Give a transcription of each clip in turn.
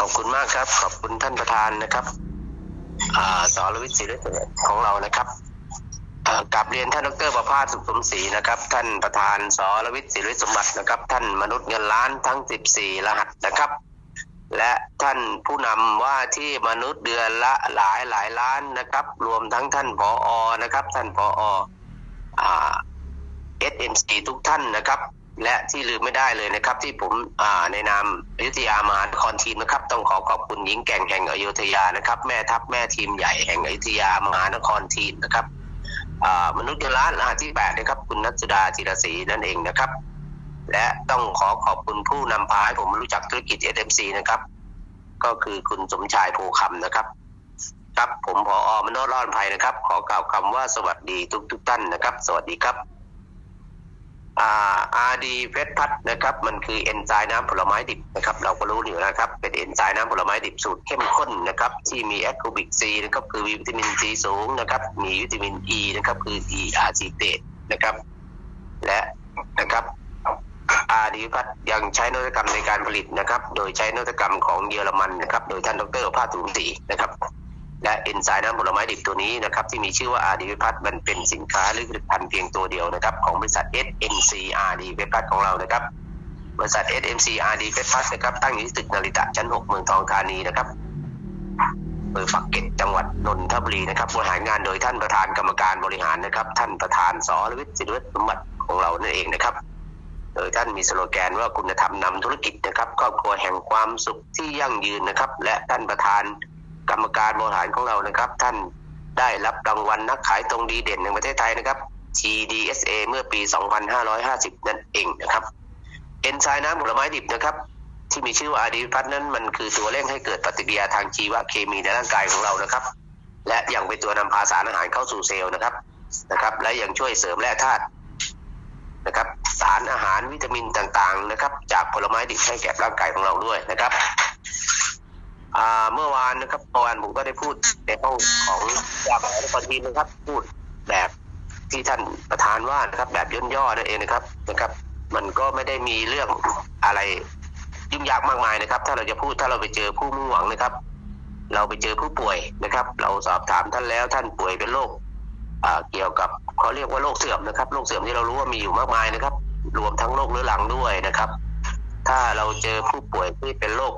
ขอบคุณมากครับ ขอบคุณท่านประธานนะครับอ่าสรวิทย์ศิริของเรานะครับกลับเรียนท่านดรประภาสสุขสมศรีนะครับ ท่านประธานสรวิทย์ศิริสมบัตินะครับ ท่านมนุษย์เงินล้านทั้ง 14 รหัสนะครับ และท่านผู้นำว่าที่มนุษย์เดือนละหลายหลายล้านนะครับ รวมทั้งท่านผออนะครับ ท่านผออ่า SMC ทุกท่านนะครับ และที่ลืมไม่ได้เลยนะครับ ที่ผมในนามอยุธยามหานครทีมนะครับ ต้องขอขอบคุณหญิงแก่งแห่งอยุธยานะครับ แม่ทัพแม่ทีมใหญ่แห่งอยุธยามหานครทีมนะครับมนุษย์เงินล้านรหัสที่แปดนะครับ คุณนัทสุดาธีรศรีนั่นเองนะครับ และต้องขอขอบคุณผู้นำพาให้ผมรู้จักธุรกิจ SMC นะครับ ก็คือคุณสมชายโพคำนะครับ ครับผมพออมโนรอดภัยนะครับ ขอกล่าวคำว่าสวัสดีทุกทุกท่านนะครับ สวัสดีครับ อาดีเพชรพัดนะครับมันคือเอนไซม์น้ำผลไม้ดิบนะครับเราก็รู้อยู่นะครับเป็นเอนไซม์น้ำผลไม้ดิบสูตรเข้มข้นนะครับที่มีแอคโคบิกซีนะครับคือวิตามินซีสูงนะครับมีวิตามินอ e ีนะครับคือ e อาร์ซีเตนะครับและนะครับอาดีพัฒยังใช้นวัตกรรมในการผลิตนะครับ โดยใช้นวัตกรรมของเยอรมันนะครับ โดยท่านดรภาคถุงศรีนะครับ และเอนไซม์น้ำผลไม้ดิบตัวนี้นะครับที่มีชื่อว่าอาดีวิพัฒน์มันเป็นสินค้าหรือผลิตภัณฑ์เพียงตัวเดียวนะครับของบริษัท SMC RD วิพัฒน์ของเรานะครับบริษัท SMC RD วิพัฒน์นะครับตั้งอยู่ที่ตึกนาริตะชั้น 6 เมืองทองธานีนะครับอำเภอฝักเก็ตจังหวัดนนทบุรีนะครับบริหารงานโดยท่านประธานกรรมการบริหารนะครับ ท่านประธานสรวิทย์ศิริวัฒน์สมบัติของเรานั่นเองนะครับ โดยท่านมีสโลแกนว่าคุณธรรมนำธุรกิจนะครับครอบครัวแห่งความสุขที่ยั่งยืนนะครับ และท่านประธาน กรรมการบริหารของเรานะครับ ท่านได้รับรางวัลนักขายตรงดีเด่นแห่งประเทศไทยนะครับ TDSA เมื่อปี 2550 นั่นเองนะครับ เอนไซม์น้ำผลไม้ดิบนะครับ ที่มีชื่อว่าอาดีพัฒนั้นมันคือตัวเร่งให้เกิดปฏิกิริยาทางชีวเคมีในร่างกายของเรานะครับ และยังเป็นตัวนำพาสารอาหารเข้าสู่เซลล์นะครับนะครับ และยังช่วยเสริมแร่ธาตุนะครับ สารอาหารวิตามินต่างๆนะครับ จากผลไม้ดิบให้แก่ร่างกายของเราด้วยนะครับ เมื่อวานนะครับเมื่อวานผมก็ได้พูดในห้องของยาหมอนครทีมนะครับ พูดแบบที่ท่านประธานว่านะครับ แบบย่นย่อนั่นเองนะครับนะครับ มันก็ไม่ได้มีเรื่องอะไรยุ่งยากมากมายนะครับ ถ้าเราจะพูดถ้าเราไปเจอผู้มุ่งหวังนะครับ เราไปเจอผู้ป่วยนะครับ เราสอบถามท่านแล้วท่านป่วยเป็นโรคอ่าเกี่ยวกับเขาเรียกว่าโรคเสื่อมนะครับโรคเสื่อมที่เรารู้ว่ามีอยู่มากมายนะครับ รวมทั้งโรคเรื้อรังด้วยนะครับ ถ้าเราเจอผู้ป่วยที่เป็นโรค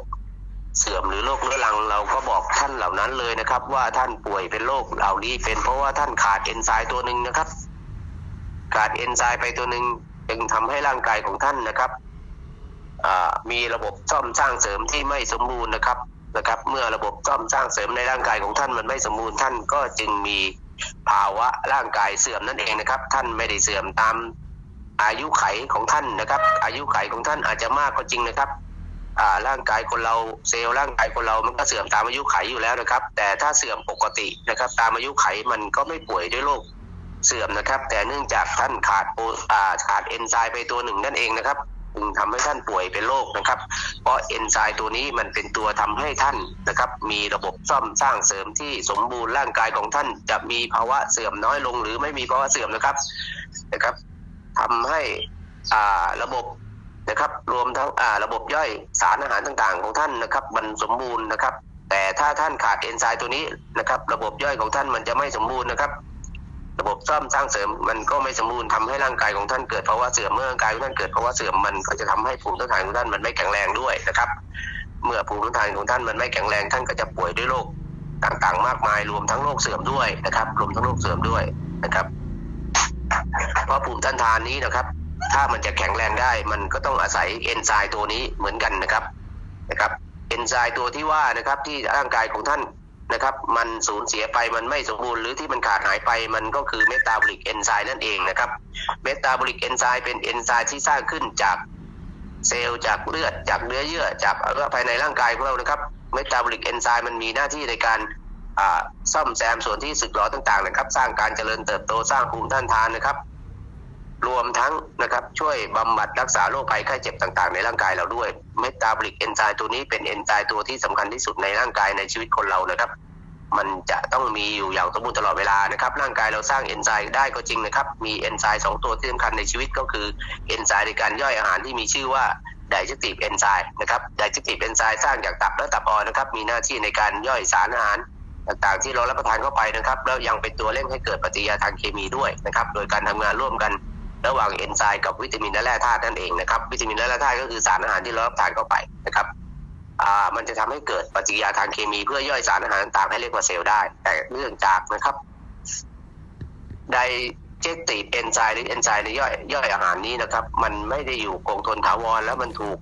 เสื่อมหรือโรคเรื้อรังเราก็บอกท่านเหล่านั้นเลยนะครับ ว่าท่านป่วยเป็นโรคเหล่านี้เป็นเพราะว่าท่านขาดเอนไซม์ตัวหนึ่งนะครับ ขาดเอนไซม์ไปตัวหนึ่งจึงทำให้ร่างกายของท่านนะครับมีระบบซ่อมสร้างเสริมที่ไม่สมบูรณ์นะครับนะครับ เมื่อระบบซ่อมสร้างเสริมในร่างกายของท่านมันไม่สมบูรณ์ท่านก็จึงมีภาวะร่างกายเสื่อมนั่นเองนะครับ ท่านไม่ได้เสื่อมตามอายุไขของท่านนะครับ อายุไขของท่านอาจจะมากก็จริงนะครับ ร่างกายคนเราเซลล์ร่างกายคนเรามันก็เสื่อมตามอายุไขอยู่แล้วนะครับ แต่ถ้าเสื่อมปกตินะครับ ตามอายุไขมันก็ไม่ป่วยด้วยโรคเสื่อมนะครับ แต่เนื่องจากท่านขาดโออ่าขาดเอนไซม์ไปตัวหนึ่งนั่นเองนะครับจึงทำให้ท่านป่วยเป็นโรคนะครับ เพราะเอนไซม์ตัวนี้มันเป็นตัวทำให้ท่านนะครับ มีระบบซ่อมสร้างเสริมที่สมบูรณ์ร่างกายของท่านจะมีภาวะเสื่อมน้อยลง หรือไม่มีภาวะเสื่อมนะครับนะครับทำให้อ่าระบบ นะครับ รวมทั้งระบบย่อยสารอาหารต่างๆ ของท่านนะครับ มันสมบูรณ์นะครับ แต่ถ้าท่านขาดเอนไซม์ตัวนี้นะครับ ระบบย่อยของท่านมันจะไม่สมบูรณ์นะครับ ระบบซ่อมสร้างเสริมมันก็ไม่สมบูรณ์ทำให้ร่างกายของท่านเกิดภาวะเสื่อมเมื่อร่างกายของท่านเกิดภาวะเสื่อมมันก็จะทำให้ภูมิต้านทานของท่านมันไม่แข็งแรงด้วยนะครับ เมื่อภูมิต้านทานของท่านมันไม่แข็งแรงท่านก็จะป่วยด้วยโรคต่างๆ มากมายรวมทั้งโรคเสื่อมด้วยนะครับ รวมทั้งโรคเสื่อมด้วยนะครับ เพราะภูมิต้านทานนี้นะครับ ถ้ามันจะแข็งแรงได้ มันก็ต้องอาศัยเอนไซม์ตัวนี้เหมือนกันนะครับนะครับเอนไซม์ตัวที่ว่านะครับที่ร่างกายของท่านนะครับมันสูญเสียไปมันไม่สมบูรณ์หรือที่มันขาดหายไปมันก็คือเมตาบอลิกเอนไซม์นั่นเองนะครับเมตาบอลิกเอนไซม์เป็นเอนไซม์ที่สร้างขึ้นจากเซลล์จากเลือดจากเนื้อเยื่อจากอวัยวะภายในร่างกายของเรานะครับเมตาบอลิกเอนไซม์มันมีหน้าที่ในการอ่าซ่อมแซมส่วนที่สึกหรอต่างๆนะครับ สร้างการเจริญเติบโตสร้างภูมิต้านทานนะครับ รวมทั้งนะครับช่วยบำบัดรักษาโรคภัยไข้เจ็บต่างๆ ในร่างกายเราด้วยเมตาบอลิกเอนไซม์ตัวนี้เป็นเอนไซม์ตัวที่สำคัญที่สุดในร่างกายในชีวิตคนเรานะครับ มันจะต้องมีอยู่อย่างสมบูรณ์ตลอดเวลานะครับร่างกายเราสร้างเอนไซม์ได้ก็จริงนะครับ มีเอนไซม์สองตัวที่สำคัญในชีวิตก็คือเอนไซม์ในการย่อยอาหารที่มีชื่อว่าไดจิตีฟเอนไซม์นะครับไดจิตีฟเอนไซม์สร้างจากตับและตับอ่อนนะครับ มีหน้าที่ในการย่อยสารอาหารต่างๆ ที่เรารับประทานเข้าไปนะครับ แล้วยังเป็นตัวเร่งให้เกิดปฏิกิริยาทางเคมีด้วยนะครับ โดยการทำงานร่วมกัน ระหว่างเอนไซม์กับวิตามินและแร่ธาตุนั่นเองนะครับ วิตามินและแร่ธาตุก็คือสารอาหารที่เรารับประทานเข้าไปนะครับมันจะทำให้เกิดปฏิกิริยาทางเคมีเพื่อย่อยสารอาหารต่างๆให้เรียกว่าเซลล์ได้ แต่เนื่องจากนะครับไดเจสตีเอนไซม์หรือเอนไซม์ในย่อยย่อยอาหารนี้นะครับ มันไม่ได้อยู่คงทนถาวรแล้วมันถูก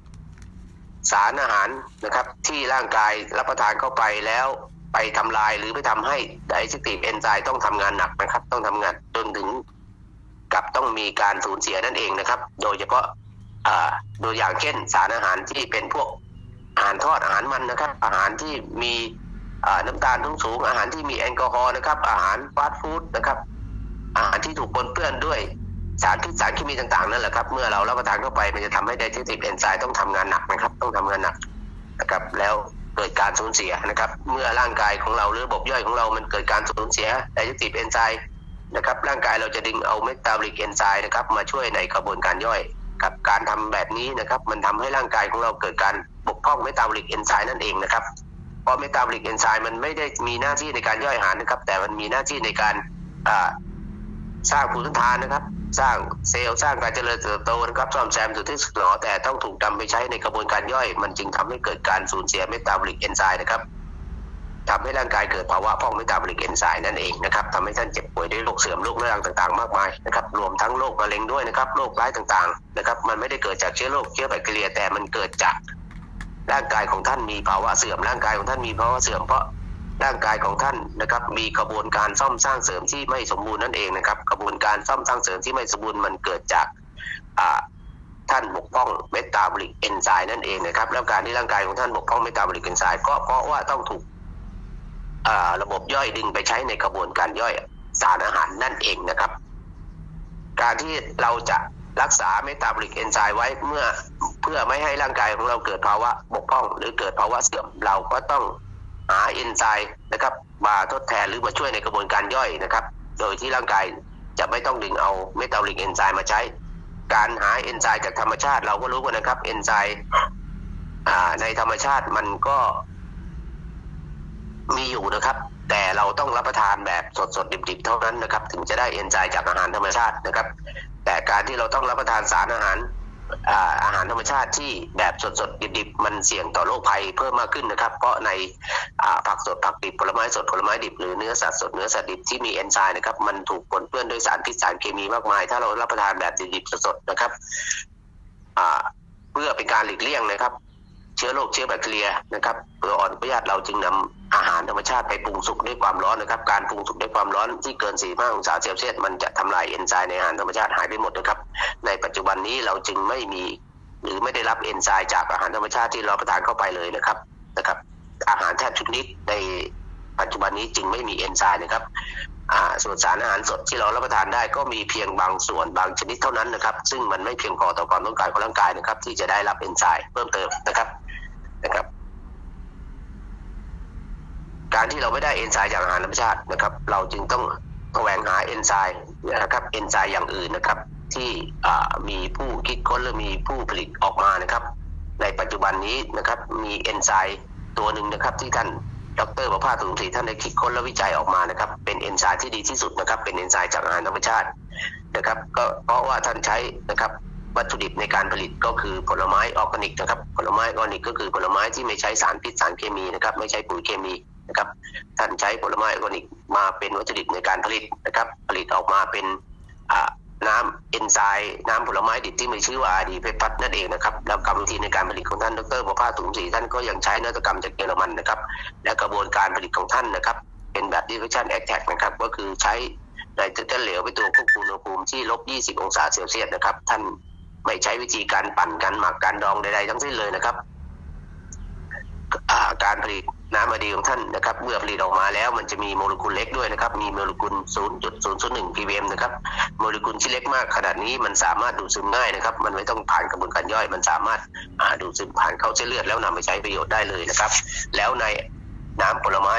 สารอาหารนะครับ ที่ร่างกายรับประทานเข้าไปแล้วไปทำลายหรือไปทำให้ไดเจสตีเอนไซม์ต้องทำงานหนักนะครับ ต้องทำงานจนถึง กับต้องมีการสูญเสียนั่นเองนะครับ โดยเฉพาะตัวอย่างเช่นสารอาหารที่เป็นพวกอาหารทอดอาหารมันนะครับ อาหารที่มีน้ำตาลสูงสูงอาหารที่มีแอลกอฮอล์นะครับ อาหารฟาสต์ฟู้ดนะครับ อาหารที่ถูกปนเปื้อนด้วยสารพิษสารเคมีต่างๆนั่นแหละครับ เมื่อเรารับประทานเข้าไปมันจะทำให้ไดเทติฟเอนไซม์ต้องทำงานหนักนะครับ ต้องทำงานหนักนะครับแล้วเกิดการสูญเสียนะครับ เมื่อร่างกายของเราหรือระบบย่อยของเรามันเกิดการสูญเสียไดเทติฟเอนไซม์ นะครับร่างกายเราจะดึงเอาเมตาบอลิกเอนไซม์นะครับมาช่วยในกระบวนการย่อยกับการทำแบบนี้นะครับมันทำให้ร่างกายของเราเกิดการบกพร่องเมตาบอลิกเอนไซม์นั่นเองนะครับเพราะเมตาบอลิกเอนไซม์มันไม่ได้มีหน้าที่ในการย่อยอาหารนะครับ แต่มันมีหน้าที่ในการสร้างภูมิต้านทานนะครับ สร้างเซลล์สร้างการเจริญเติบโตนะครับซ่อมแซมจุดที่สึกหรอแต่ต้องถูกนำไปใช้ในกระบวนการย่อย มันจึงทำให้เกิดการสูญเสียเมตาบอลิกเอนไซม์นะครับ ทำให้ร่างกายเกิดภาวะพ่องเมตาบอลิกเอนไซม์นั่นเองนะครับทำให้ท่านเจ็บป่วยด้วยโรคเสื่อมโรคเรื้อรังต่างๆ มากมายนะครับรวมทั้งโรคมะเร็งด้วยนะครับโรคร้ายต่างๆนะครับมันไม่ได้เกิดจากเชื้อโรคเชื้อแบคทีเรียแต่มันเกิดจากร่างกายของท่านมีภาวะเสื่อมร่างกายของท่านมีภาวะเสื่อมเพราะร่างกายของท่านนะครับมีกระบวนการซ่อมสร้างเสริมที่ไม่สมบูรณ์นั่นเองนะครับกระบวนการซ่อมสร้างเสริมที่ไม่สมบูรณ์มันเกิดจากท่านบกพร่องเมตาบอลิกเอนไซม์นั่นเองนะครับแล้วการที่ร่างกายของท่านบกพร่องเมตาบอลิกเอนไซม์ก็เพราะว่าต้องถูก ระบบย่อยดึงไปใช้ในกระบวนการย่อยสารอาหารนั่นเองนะครับ การที่เราจะรักษาเมตาบอลิกเอนไซม์ไว้เมื่อเพื่อไม่ให้ร่างกายของเราเกิดภาวะบกพร่อง หรือเกิดภาวะเสื่อมเราก็ต้องหาเอนไซม์นะครับมาทดแทนหรือมาช่วยในกระบวนการย่อยนะครับ โดยที่ร่างกายจะไม่ต้องดึงเอาเมตาบอลิกเอนไซม์มาใช้ การหาเอนไซม์จากธรรมชาติเราก็รู้กันนะครับเอนไซม์ในธรรมชาติมันก็ มีอยู่นะครับ แต่เราต้องรับประทานแบบสดๆดิบๆเท่านั้นนะครับ ถึงจะได้เอนไซม์จากอาหารธรรมชาตินะครับ แต่การที่เราต้องรับประทานสารอาหารอาหารธรรมชาติที่แบบสดๆดิบๆมันเสี่ยงต่อโรคภัยเพิ่มมากขึ้นนะครับ เพราะในผักสดผักดิบผลไม้สดผลไม้ดิบหรือเนื้อสัตว์สดเนื้อสัตว์ดิบที่มีเอนไซม์นะครับมันถูกปนเปื้อนด้วยสารพิษสารเคมีมากมาย ถ้าเรารับประทานแบบดิบๆสดๆนะครับอ่าเพื่อเป็นการหลีกเลี่ยงนะครับ เชื้อโรคเชื้อแบคทีเรียนะครับเพื่ออ่อนอนุญาตเราจึงนำอาหารธรรมชาติไปปรุงสุกด้วยความร้อนนะครับ การปรุงสุกด้วยความร้อนที่เกิน 45 องศาเซลเซียสมันจะทำลายเอนไซม์ในอาหารธรรมชาติหายไปหมดนะครับ ในปัจจุบันนี้เราจึงไม่มีหรือไม่ได้รับเอนไซม์จากอาหารธรรมชาติที่เราประทานเข้าไปเลยนะครับนะครับ อาหารแทบทุกชนิดในปัจจุบันนี้จึงไม่มีเอนไซม์นะครับอ่าส่วนสารอาหารสดที่เรารับประทานได้ก็มีเพียงบางส่วนบางชนิดเท่านั้นนะครับ ซึ่งมันไม่เพียงพอต่อความต้องการของร่างกายนะครับ ที่จะได้รับเอนไซม์เพิ่มเติมนะครับ นะครับ การที่เราไม่ได้เอนไซม์จากอาหารธรรมชาตินะครับ เราจึงต้องแสวงหาเอนไซม์นะครับเอนไซม์อย่างอื่นนะครับ ที่มีผู้คิดค้นหรือมีผู้ผลิตออกมานะครับ ในปัจจุบันนี้นะครับ มีเอนไซม์ตัวหนึ่งนะครับ ที่ท่านดรประภาสสุนทรีท่านได้คิดค้นและวิจัยออกมานะครับ เป็นเอนไซม์ที่ดีที่สุดนะครับ เป็นเอนไซม์จากอาหารธรรมชาตินะครับ ก็เพราะว่าท่านใช้นะครับ วัตถุดิบในการผลิตก็คือผลไม้ออร์แกนิกนะครับ ผลไม้ออร์แกนิกก็คือผลไม้ที่ไม่ใช้สารพิษสารเคมีนะครับ ไม่ใช้ปุ๋ยเคมีนะครับ ท่านใช้ผลไม้ออร์แกนิกมาเป็นวัตถุดิบในการผลิตนะครับ ผลิตออกมาเป็นน้ำเอนไซม์น้ำผลไม้ดิบที่มีชื่อว่าอาดีเพปัสนั่นเองนะครับ แล้วกรรมวิธีในการผลิตของท่านดรประภาสถุงศรีท่านก็ยังใช้นวัตกรรมจากเยอรมันนะครับ และกระบวนการผลิตของท่านนะครับ เป็นแบบ diffusion extract นะครับ ก็คือใช้ไนโตรเจนเหลวเป็นตัวควบคุมอุณหภูมิที่ลบ 20 องศาเซลเซียสนะครับ ท่าน ไม่ใช้วิธีการปั่นการหมักการดองใดๆทั้งสิ้นเลยนะครับาการผลิตน้ำอะดีของท่านนะครับ เมื่อผลิตออกมาแล้วมันจะมีโมเลกุลเล็กด้วยนะครับ มีโมเลกุล 0.001 ppm นะครับ โมเลกุลที่เล็กมากขนาดนี้มันสามารถดูดซึมง่ายนะครับ มันไม่ต้องผ่านกระบวนการย่อย มันสามารถาดูดซึมผ่านเข้าเส้นเลือดแล้วนำไปใช้ประโยชน์ได้เลยนะครับ แล้วในน้ำผลไม้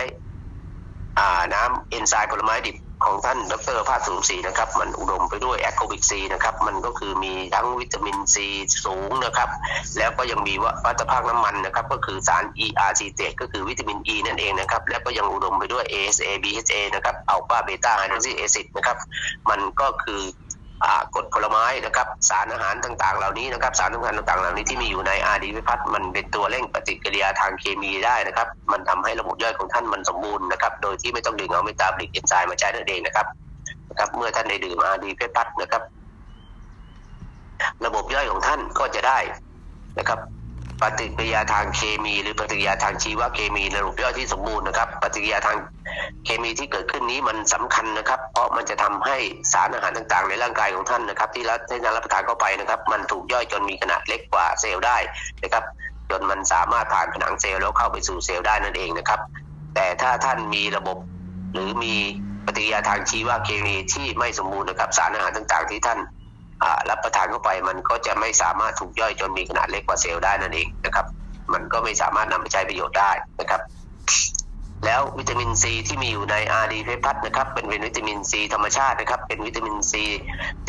น้ำเอนไซม์ผลไม้ดิบ ของท่านดรภาสสูงศรีนะครับ มันอุดมไปด้วยแอคโคบิกซีนะครับ มันก็คือมีทั้งวิตามินซีสูงนะครับ แล้วก็ยังมีวัตภาคน้ำมันนะครับ ก็คือสาร ERC7 ก็คือวิตามิน E นั่นเองนะครับ แล้วก็ยังอุดมไปด้วย ASA BHA นะครับอัลฟาเบต้าไฮดรอกซีเอซิดนะครับ มันก็คือ กรดผลไม้นะครับสารอาหารต่างๆ เหล่านี้นะครับสารสำคัญต่างๆ เหล่านี้ที่มีอยู่ในอาดีวิพัฒน์มันเป็นตัวเร่งปฏิกิริยาทางเคมีได้นะครับ มันทำให้ระบบย่อยของท่านมันสมบูรณ์นะครับโดยที่ไม่ต้องดึงเอาเมตาบลิกเอนไซม์มาใช้นั่นเองนะครับนะครับ เมื่อท่านได้ดื่มอาดีวิพัฒน์นะครับ ระบบย่อยของท่านก็จะได้นะครับปฏิกิริยาทางเคมี หรือปฏิกิริยาทางชีวเคมีในระบบย่อยที่สมบูรณ์นะครับ ปฏิกิริยาทาง เคมีที่เกิดขึ้นนี้มันสำคัญนะครับ เพราะมันจะทำให้สารอาหารต่างๆ ในร่างกายของท่านนะครับ ที่รับที่ท่านรับประทานเข้าไปนะครับ มันถูกย่อยจนมีขนาดเล็กกว่าเซลล์ได้นะครับ จนมันสามารถผ่านผนังเซลล์แล้วเข้าไปสู่เซลล์ได้นั่นเองนะครับ แต่ถ้าท่านมีระบบ หรือมีปฏิกิริยาทางชีวเคมีที่ไม่สมบูรณ์นะครับ สารอาหารต่างๆ ที่ท่านรับประทานเข้าไป มันก็จะไม่สามารถถูกย่อยจนมีขนาดเล็กกว่าเซลล์ได้นั่นเองนะครับ มันก็ไม่สามารถนำไปใช้ประโยชน์ได้นะครับ แล้ววิตามินซีที่มีอยู่ในอาดีเพพัทนะครับเป็นเป็นวิตามินซีธรรมชาตินะครับ เป็นวิตามินซี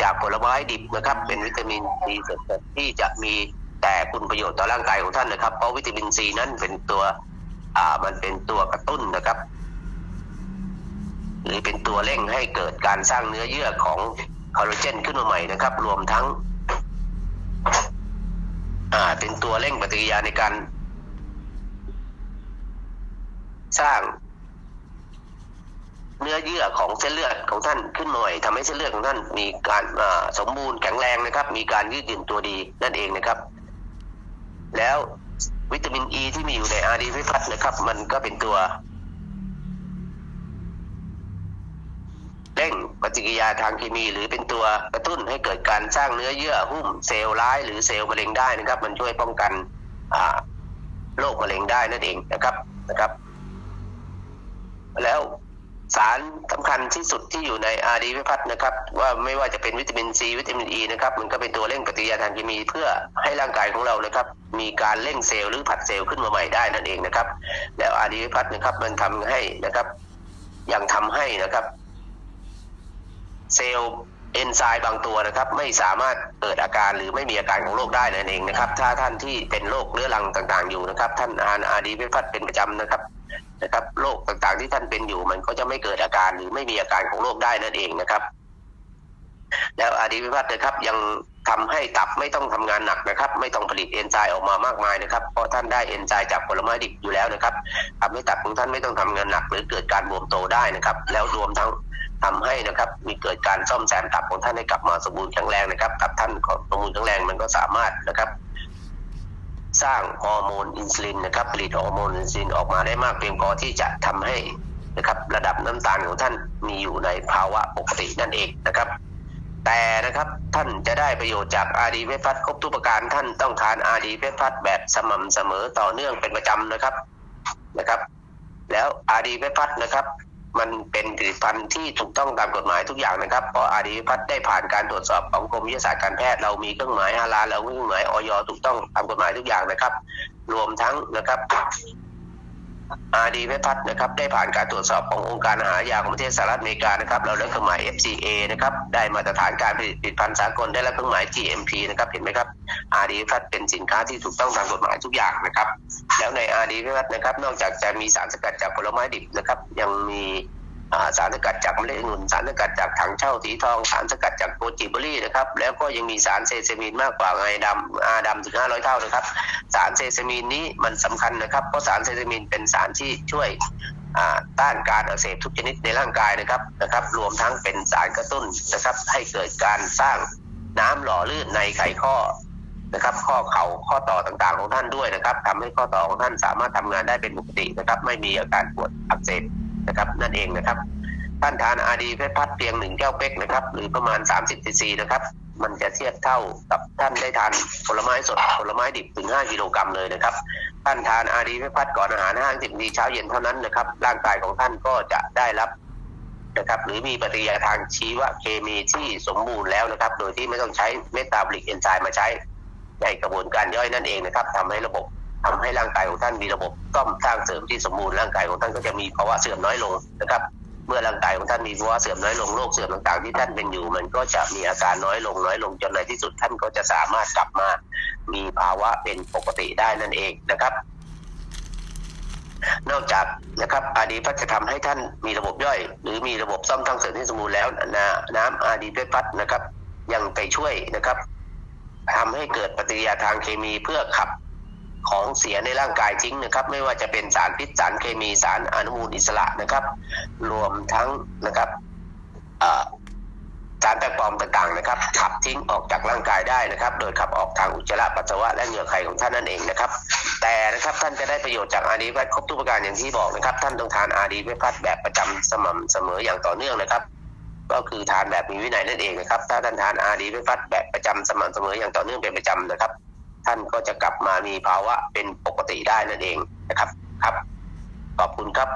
จากผลไม้ดิบนะครับ เป็นวิตามินซีสดๆที่จะมีแต่คุณประโยชน์ต่อร่างกายของท่านนะครับ เพราะวิตามินซีนั้นเป็นตัว อ่ามันเป็นตัวกระตุ้นนะครับ หรือเป็นตัวเร่งให้เกิดการสร้างเนื้อเยื่อของคอลลาเจนขึ้นมาใหม่นะครับ รวมทั้ง อ่าเป็นตัวเร่งปฏิกิริยาในการ สร้าง เนื้อเยื่อของเส้นเลือดของท่านขึ้นมาใหม่ทำให้เส้นเลือดของท่านมีการสมบูรณ์แข็งแรงนะครับ มีการยืดหยุ่นตัวดีนั่นเองนะครับ แล้ววิตามินอ e ีที่มีอยู่ในอาร์ดีพิพัฒน์นะครับ มันก็เป็นตัวเร่งปฏิกิริยาทางเคมี หรือเป็นตัวกระตุ้นให้เกิดการสร้างเนื้อเยื่อหุ้มเซลล์ร้ายหรือเซลล์มะเร็งได้นะครับ มันช่วยป้องกันโรคมะเร็งได้นั่นเองนะครับนะครับ แล้วสารสำคัญที่สุดที่อยู่ในอาดีวิพัฒน์นะครับ ว่าไม่ว่าจะเป็นวิตามินซีวิตามินอ e ีนะครับมันก็เป็นตัวเร่งปฏิกิริยาทางเคมีเพื่อให้ร่างกายของเรานะครับ มีการเร่งเซลล์หรือผัดเซลล์ขึ้นมาใหม่ได้นั่นเองนะครับ แล้วอาดีวิพัฒน์นะครับมันทำให้นะครับยังทำให้นะครับ เซลล์เอนไซม์บางตัวนะครับ ไม่สามารถเกิดอาการหรือไม่มีอาการของโรคได้นั่นเองนะครับ ถ้าท่านที่เป็นโรคเรื้อรังต่างๆ อยู่นะครับ ท่านอ่านอาดีพิพัฒน์เป็นประจำนะครับ นะครับโรคต่างๆที่ท่านเป็นอยู่ มันก็จะไม่เกิดอาการหรือไม่มีอาการของโรคได้นั่นเองนะครับ แล้วอาดีพิพัฒน์นะครับยังทำให้ตับไม่ต้องทำงานหนักนะครับ ไม่ต้องผลิตเอนไซม์ออกมามากมายนะครับ เพราะท่านได้เอนไซม์จากผลไม้ดิบอยู่แล้วนะครับทำให้ตับของท่านไม่ต้องทำงานหนัก หรือเกิดการบวมโตได้นะครับ แล้วรวมทั้งทำให้นะครับ มีเกิดการซ่อมแซมตับของท่านให้กลับมาสมบูรณ์แข็งแรงนะครับตับท่านของสมบูรณ์แข็งแรงมันก็สามารถนะครับ สร้างฮอร์โมนอินซูลินนะครับผลิตฮอร์โมนอินซูลินออกมาได้มากเพียงพอที่จะทำให้นะครับระดับน้ำตาลของท่านมีอยู่ในภาวะปกตินั่นเองนะครับ แต่นะครับท่านจะได้ประโยชน์จากอาดีเพพัทครบทุกประการท่านต้องทานอาดีเพพัทแบบสม่ำเสมอต่อเนื่องเป็นประจำนะครับนะครับ แล้วอาดีเพพัทนะครับ มันเป็นผลิตภัณฑ์ที่ถูกต้องตามกฎหมายทุกอย่างนะครับ เพราะอาดีพัฒน์ได้ผ่านการตรวจสอบของกรมวิทยาศาสตร์การแพทย์เรามีเครื่องหมายฮาลาลเรามีเครื่องหมายออยถูกต้องตามกฎหมายทุกอย่างนะครับ รวมทั้งนะครับ อาดีพัฒนะครับได้ผ่านการตรวจสอบขององค์การอาหารยาของประเทศสหรัฐอเมริกานะครับเราได้เครื่องหมาย FCA นะครับได้มาตรฐานการผลิตผลิตภัณฑ์สากลได้รับเครื่องหมาย GMP นะครับเห็นไหมครับอาดีพัฒเป็นสินค้าที่ถูกต้องตามกฎหมายทุกอย่างนะครับ แล้วในอาดีพัฒนะครับนอกจากจะมีสารสกัดจากผลไม้ดิบนะครับยังมี สารสกัดจากเมล็ดองุ่นสารสกัดจากถังเช่าสีทอง สารสกัดจากโกจิเบอรี่นะครับ แล้วก็ยังมีสารเซซามินมากกว่าไอดำอาดำถึง500เท่านะครับ สารเซซามินนี้มันสำคัญนะครับเพราะสารเซซามินเป็นสารที่ช่วยต้านการอักเสบทุกชนิดในร่างกายนะครับนะครับ รวมทั้งเป็นสารกระตุ้นนะครับ ให้เกิดการสร้างน้ำหล่อลื่นในไขข้อนะครับข้อเข่าข้อต่อต่างๆของท่านด้วยนะครับทำให้ข้อต่อของท่านสามารถทำงานได้เป็นปกตินะครับ ไม่มีอาการปวดอักเสบ นะครับ นั่นเองนะครับ ท่านทานอาดีเพชรพัดเพียงหนึ่งแก้วเป๊กนะครับ หรือประมาณ 30ซีซีนะครับ มันจะเทียบเท่ากับท่านได้ทานผลไม้สดผลไม้ดิบถึง 5 กิโลกรัมเลยนะครับ ท่านทานอาดีเพชรพัดก่อนอาหาร 5 0นาทีเช้าเย็นเท่านั้นนะครับ ร่างกายของท่านก็จะได้รับนะครับหรือมีปฏิกิริยาทางชีวเคมีที่สมบูรณ์แล้วนะครับ โดยที่ไม่ต้องใช้เมตาบลิกเอนไซม์มาใช้ในกระบวนการย่อยนั่นเองนะครับทำให้ระบบ ทำให้ร่างกายของท่านมีระบบซ่อมสร้างเสริมที่สมบูรณ์ร่างกายของท่านก็จะมีภาวะเสื่อมน้อยลงนะครับ เมื่อร่างกายของท่านมีภาวะเสื่อมน้อยลงโรคเสื่อมต่างๆที่ท่านเป็นอยู่ มันก็จะมีอาการน้อยลงน้อยลงจนในที่สุดท่านก็จะสามารถกลับมามีภาวะเป็นปกติได้นั่นเองนะครับนอกจากนะครับอาดีพัดจะทำให้ท่านมีระบบย่อย หรือมีระบบซ่อมทางเสริมที่สมบูรณ์แล้วนะน้ำอาดีด้วยพัดนะครับ ยังไปช่วยนะครับทำให้เกิดปฏิกิริยาทางเคมีเพื่อขับ ของเสียในร่างกายทิ้งนะครับ ไม่ว่าจะเป็นสารพิษสารเคมีสารอนุมูลอิสระนะครับ รวมทั้งนะครับสารแปลกปลอมต่างๆนะครับ ขับทิ้งออกจากร่างกายได้นะครับ โดยขับออกทางอุจจาระปัสสาวะและเหงื่อไขของท่านนั่นเองนะครับ แต่นะครับท่านจะได้ประโยชน์จากอาดีพัดครบทุกประการอย่างที่บอกนะครับ ท่านต้องทานอาดีพัดแบบประจำสม่ำเสมออย่างต่อเนื่องนะครับก็คือทานแบบมีวินัยนั่นเองนะครับ ถ้าท่านทานอาดีพัดแบบประจำสม่ำเสมออย่างต่อเนื่องเป็นประจำนะครับ ท่านก็จะกลับมามีภาวะเป็นปกติได้นั่นเองนะครับครับขอบคุณครับ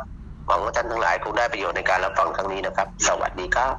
หวังว่าท่านทั้งหลายคงได้ประโยชน์ในการรับฟังครั้งนี้นะครับ สวัสดีครับ